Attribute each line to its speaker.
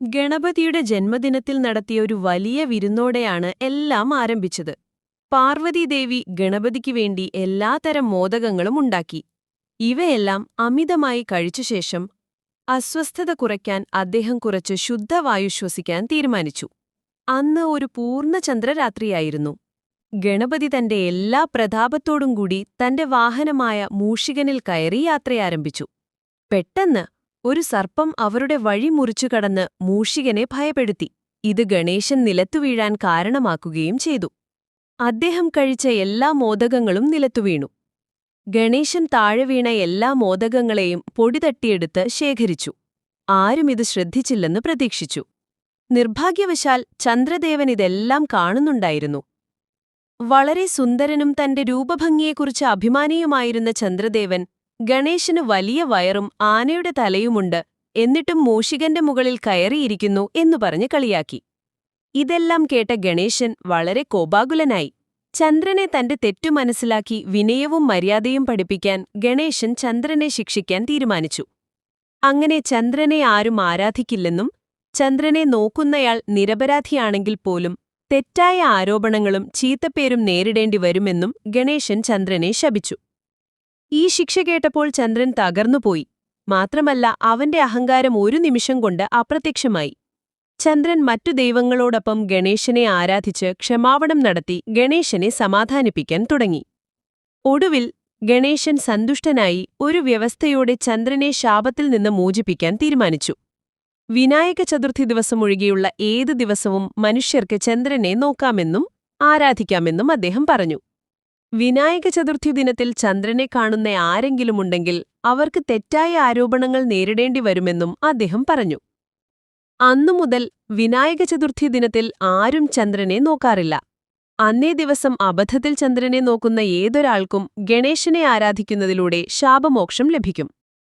Speaker 1: ഗണപതിയുടെ ജന്മദിനത്തിൽ നടത്തിയ ഒരു വലിയ വിരുന്നോടെയാണ് എല്ലാം ആരംഭിച്ചത്. പാർവതീദേവി ഗണപതിക്ക് വേണ്ടി എല്ലാതരം മോദകങ്ങളും ഉണ്ടാക്കി. ഇവയെല്ലാം അമിതമായി കഴിച്ച ശേഷം അസ്വസ്ഥത കുറയ്ക്കാൻ അദ്ദേഹം കുറച്ച് ശുദ്ധവായു ശ്വസിക്കാൻ തീരുമാനിച്ചു. അന്ന് ഒരു പൂർണചന്ദ്രരാത്രിയായിരുന്നു. ഗണപതി തന്റെ എല്ലാ പ്രതാപത്തോടും കൂടി തന്റെ വാഹനമായ മൂഷികനിൽ കയറി യാത്രയാരംഭിച്ചു. പെട്ടെന്ന് ഒരു സർപ്പം അവരുടെ വഴി മുറിച്ചു കടന്ന് മൂഷികനെ ഭയപ്പെടുത്തി. ഇത് ഗണേശൻ നിലത്തു വീഴാൻ കാരണമാക്കുകയും ചെയ്തു. അദ്ദേഹം കഴിച്ച എല്ലാ മോദകങ്ങളും നിലത്തു വീണു. ഗണേശൻ താഴെ വീണ എല്ലാ മോദകങ്ങളെയും പൊടിതട്ടിയെടുത്ത് ശേഖരിച്ചു. ആരും ഇത് ശ്രദ്ധിച്ചില്ലെന്ന് പ്രതീക്ഷിച്ചു. നിർഭാഗ്യവശാൽ ചന്ദ്രദേവൻ ഇതെല്ലാം കാണുന്നുണ്ടായിരുന്നു. വളരെ സുന്ദരനും തന്റെ രൂപഭംഗിയെക്കുറിച്ച് അഭിമാനിയുമായിരുന്ന ചന്ദ്രദേവൻ ഗണേശന് വലിയ വയറും ആനയുടെ തലയുമുണ്ട്. എന്നിട്ടും മൂഷികന്റെ മുകളിൽ കയറിയിരിക്കുന്നു എന്നു പറഞ്ഞ് കളിയാക്കി. ഇതെല്ലാം കേട്ട ഗണേശൻ വളരെ കോപാകുലനായി. ചന്ദ്രനെ തന്റെ തെറ്റു മനസ്സിലാക്കി വിനയവും മര്യാദയും പഠിപ്പിക്കാൻ ഗണേശൻ ചന്ദ്രനെ ശിക്ഷിക്കാൻ തീരുമാനിച്ചു. അങ്ങനെ ചന്ദ്രനെ ആരും ആരാധിക്കില്ലെന്നും ചന്ദ്രനെ നോക്കുന്നയാൾ നിരപരാധിയാണെങ്കിൽ പോലും തെറ്റായ ആരോപണങ്ങളും ചീത്തപ്പേരും നേരിടേണ്ടി വരുമെന്നും ഗണേശൻ ചന്ദ്രനെ ശപിച്ചു. ഈ ശിക്ഷ കേട്ടപ്പോൾ ചന്ദ്രൻ തകർന്നുപോയി മാത്രമല്ല അവന്റെ അഹങ്കാരം ഒരു നിമിഷം കൊണ്ട് അപ്രത്യക്ഷമായി. ചന്ദ്രൻ മറ്റു ദൈവങ്ങളോടൊപ്പം ഗണേശനെ ആരാധിച്ച് ക്ഷമാപണം നടത്തി ഗണേശനെ സമാധാനിപ്പിക്കാൻ തുടങ്ങി. ഒടുവിൽ ഗണേശൻ സന്തുഷ്ടനായി ഒരു വ്യവസ്ഥയോടെ ചന്ദ്രനെ ശാപത്തിൽ നിന്ന് മോചിപ്പിക്കാൻ തീരുമാനിച്ചു. വിനായക ചതുർത്ഥി ദിവസം ഒഴികെയുള്ള ഏത് ദിവസവും മനുഷ്യർക്ക് ചന്ദ്രനെ നോക്കാമെന്നും ആരാധിക്കാമെന്നും അദ്ദേഹം പറഞ്ഞു. വിനായക ചതുർത്ഥി ദിനത്തിൽ ചന്ദ്രനെ കാണുന്ന ആരെങ്കിലുമുണ്ടെങ്കിൽ അവർക്ക് തെറ്റായ ആരോപണങ്ങൾ നേരിടേണ്ടി വരുമെന്നും അദ്ദേഹം പറഞ്ഞു. അന്നുമുതൽ വിനായക ചതുർത്ഥി ദിനത്തിൽ ആരും ചന്ദ്രനെ നോക്കാറില്ല. അന്നേ ദിവസം അബദ്ധത്തിൽ ചന്ദ്രനെ നോക്കുന്ന ഏതൊരാൾക്കും ഗണേശനെ ആരാധിക്കുന്നതിലൂടെ ശാപമോക്ഷം ലഭിക്കും.